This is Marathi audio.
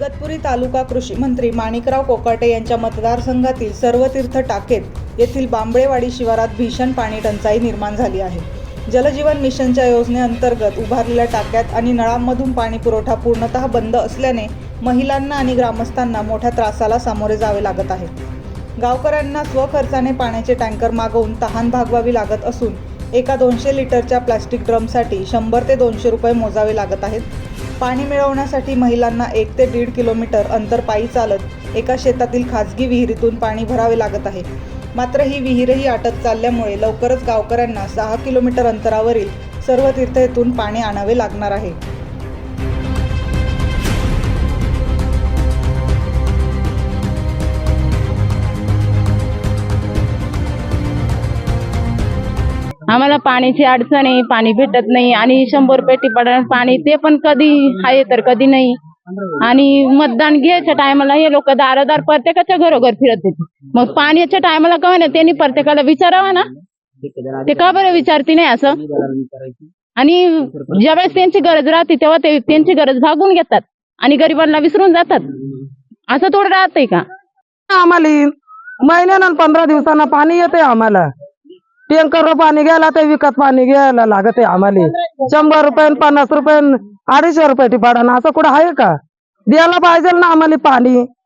तालुका कृषी मंत्री माणिकराव कोकाटे यांच्या मतदारसंघातील सर्व तीर्थ टाकेत येथील बांबळेवाडी शिवारात भीषण पाणी टंचाई निर्माण झाली आहे. जलजीवन मिशनच्या योजनेअंतर्गत उभारलेल्या टाक्यात आणि नळांमधून पाणी पुरवठा पूर्णतः बंद असल्याने महिलांना आणि ग्रामस्थांना मोठ्या त्रासाला सामोरे जावे लागत आहे. गावकऱ्यांना स्वखर्चाने पाण्याचे टँकर मागवून तहान भागवावी लागत असून एका दोनशे लिटरच्या प्लॅस्टिक ड्रमसाठी शंभर ते दोनशे रुपये मोजावे लागत आहेत. पाणी मिळवण्यासाठी महिलांना एक ते दीड किलोमीटर अंतर पायी चालत एका शेतातील खाजगी विहिरीतून पाणी भरावे लागत आहे. मात्र ही विहीरही आटत चालल्यामुळे लवकरच गावकऱ्यांना सहा किलोमीटर अंतरावरील सर्व तीर्थ येथून पाणी आणावे लागणार आहे. आम्हाला पाण्याची अडचण आहे पाणी भेटत नाही आणि शंभर रुपये टिपाडानं पाणी ते पण कधी आहे तर कधी नाही. आणि मतदान घ्यायच्या टायमाला हे लोक दारोदार प्रत्येकाच्या घरोघर फिरत होते. मग पाण्याच्या टायमाला का ना त्यांनी प्रत्येकाला विचारावं ना. ते का बरं विचारती नाही असं? आणि ज्यावेळेस त्यांची गरज राहते तेव्हा ते त्यांची गरज भागून घेतात आणि गरिबांना विसरून जातात. असं थोडं राहतंय का? आम्हाला महिन्यानं पंधरा दिवसांना पाणी येते आम्हाला. टँकर पाणी घ्यायला ते विकत पाणी घ्यायला लागत आहे आम्हाला. शंभर रुपये पन्नास रुपये अडीचशे रुपये टिपाडानं असं कुठं आहे का? द्यायला पाहिजे ना आम्हाला पाणी.